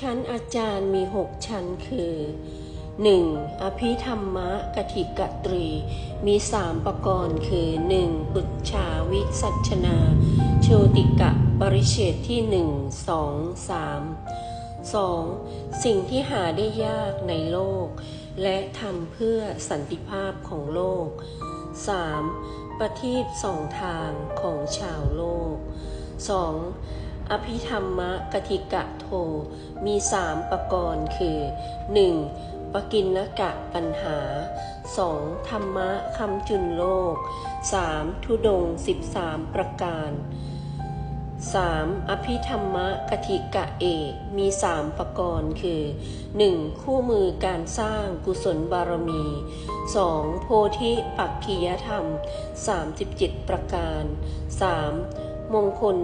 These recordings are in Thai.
ชั้นอาจารย์มีหกชั้นคือ 1. อภิธรรมะกถิกตรี มีสามประกรณ์คือ 1. ปุจชาวิสัชนา โชติกะปริเฉดที่ 1 2 3 2. สิ่งที่หาได้ยากในโลก และทำเพื่อสันติภาพของโลก 3. ประทีปสองทางของชาวโลก 2. อภิธรรมะกถิกะโท มีสามประกรณ์คือ 1. ปกินนกะปัญหา 2. ธรรมะคำจุนโลก 3. ทุดง 13 ประการ 3. อภิธรรมะกถิกะเอกมีสามประกรณ์คือ 1. คู่มือการสร้างกุศลบารมี 2. โพธิปักขียธรรม 37 ประการ 3. มงคล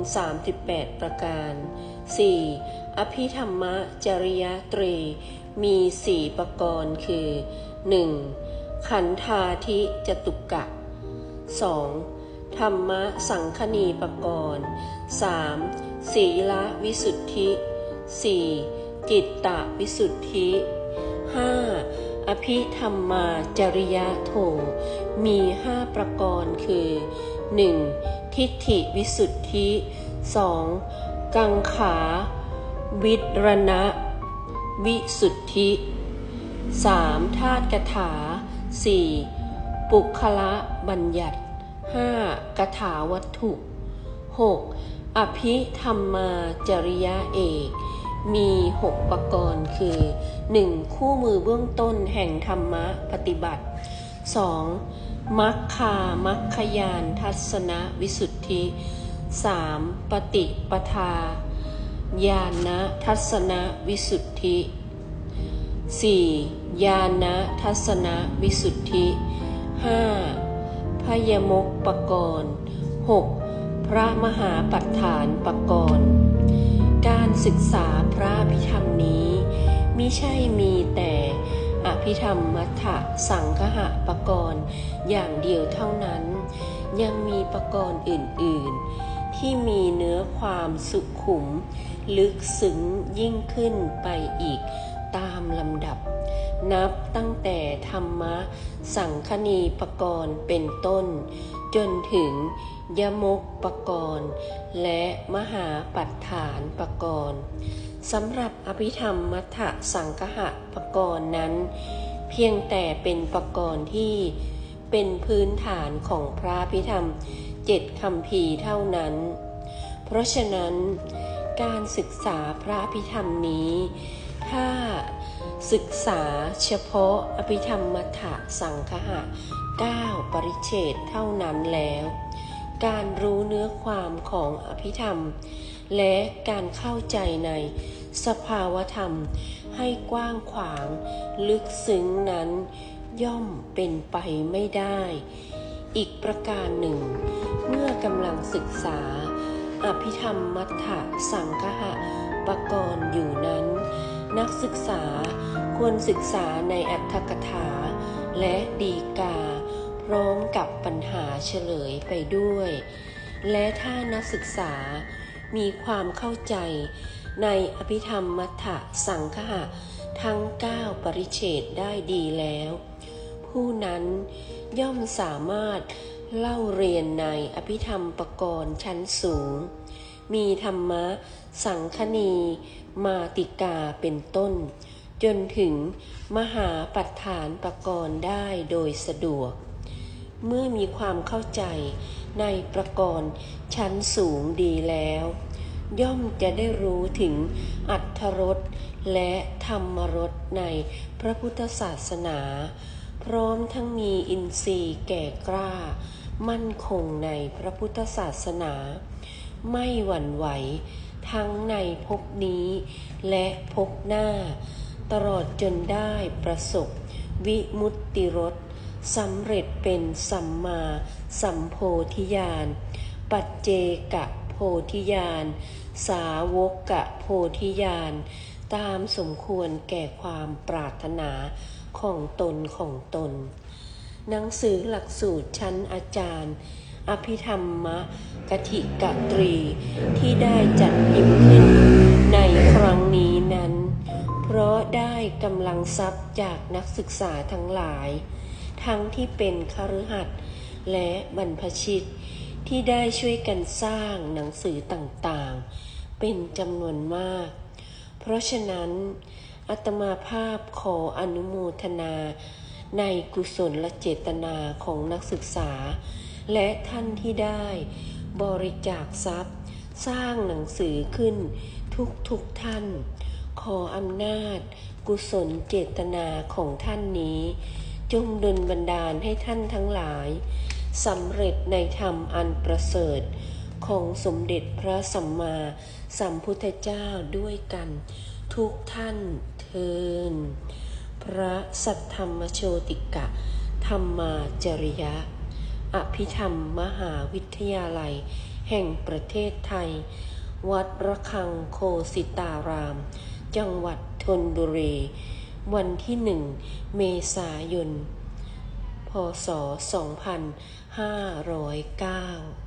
38 ประการ 4. อภิธรรมะจริยตรี มีสี่ประกรณ์คือ 1. ขันธาธิจตุกะ 2. ธรรมะสังคณีประกรณ์ 3. ศีละวิสุทธิ 4. จิตตะวิสุทธิ 5. อภิธรรมาจริยโท มีห้าประกรณ์คือ 1. ทิฏฐิวิสุทธิ 2. กังขา วิรณะ วิสุทธิ 3. ธาตุกถา 4. ปุคละบัญญัติ 5. กถาวัตถุ 6. อภิธรรมาจริยาเอกมีหกประกรณ์คือ 1. คู่มือเบื้องต้นแห่งธรรมะปฏิบัติ 2. มัคคามัคคยานทัศนวิสุทธิ 3. ปฏิปทาญาณทัศนวิสุทธิ 4. ญาณทัศนวิสุทธิ 5. พยมกปกรณ์ 6. พระมหาปัฏฐานปกรณ์ การศึกษาพระพิธรรมนี้มิใช่มีแต่ อภิธรรมมัทธะสังคหะปกรณ์อย่างเดียวเท่านั้น ยังมีปกรณ์อื่น ๆ ที่มีเนื้อความสุขุม ลึกซึ้งยิ่งขึ้นไปอีกตามลำดับ นับตั้งแต่ธรรมะ สังคณีปกรณ์เป็นต้น จนถึงยมกปกรณ์และมหาปัฏฐานปกรณ์ สำหรับอภิธรรมมัทธสังคหะปกรณ์นั้น เพียงแต่เป็นปกรณ์ที่เป็นพื้นฐานของพระพิธรรมเจ็ดคำพีเท่านั้น เพราะฉะนั้นการศึกษาพระพิธรรมนี้ ถ้าศึกษาเฉพาะอภิธรรมมัทธสังคหะ9ปริเฉดเท่านั้นแล้ว การรู้เนื้อความของอภิธรรม และการเข้าใจในสภาวธรรมให้กว้างขวาง ลึกซึ้งนั้นย่อมเป็นไปไม่ได้ อีกประการหนึ่ง เมื่อกำลังศึกษา อภิธรรมมัทธะสังคหะปกรณ์อยู่นั้น นักศึกษาควรศึกษาในอัตถกถา และดีกา พร้อมกับปัญหาเฉลยไปด้วย และถ้านักศึกษา มีความเข้าใจในอภิธรรมมัทธสังคหะทั้ง 9 ปริเฉดได้ดีแล้ว ผู้นั้นย่อมสามารถเล่าเรียนในอภิธรรมปกรณ์ชั้นสูง มีธรรมะสังคณีมาติกาเป็นต้น จนถึงมหาปัฏฐานปกรณ์ได้โดยสะดวก เมื่อมีความเข้าใจในประกรณ์ชั้นสูงดีแล้ว ย่อมจะได้รู้ถึงอัตรรสและธรรมรสในพระพุทธศาสนา พร้อมทั้งมีอินทรีย์แก่กล้า มั่นคงในพระพุทธศาสนา ไม่หวั่นไหวทั้งในภพนี้และภพหน้า ตลอดจนได้ประสบวิมุตติรส สำเร็จเป็นสัมมาสัมโพธิญาณ ปัจเจกะโพธิญาณ สาวกกะโพธิญาณ ตามสมควรแก่ความปรารถนาของตนของตน หนังสือหลักสูตรชั้นอาจารย์ อภิธรรมะกถิกตรีที่ได้จัดพิมพ์ขึ้นในครั้งนี้นั้น เพราะได้กำลังทรัพย์จากนักศึกษาทั้งหลาย ทั้งที่เป็นคฤหัสถ์และบรรพชิต ที่ได้ช่วยกันสร้างหนังสือต่างๆ เป็นจำนวนมาก เพราะฉะนั้นอาตมาภาพขออนุโมทนาในกุศลเจตนาของนักศึกษา และท่านที่ได้บริจาคทรัพย์ สร้างหนังสือขึ้นทุกทุกท่าน ขออำนาจ กุศลเจตนาของท่านนี้ จงดลบันดาลให้ท่านทั้งหลายสำเร็จในธรรมอันประเสริฐ ของสมเด็จพระสัมมาสัมพุทธเจ้าด้วยกัน ทุกท่านเทินพระสัทธรรมโชติกะ ธรรมาจริยะ อภิธรรมมหาวิทยาลัย แห่งประเทศไทย วัดระฆังโคสิตาราม จังหวัดธนบุรี วันที่หนึ่งเมษายน พศ 2509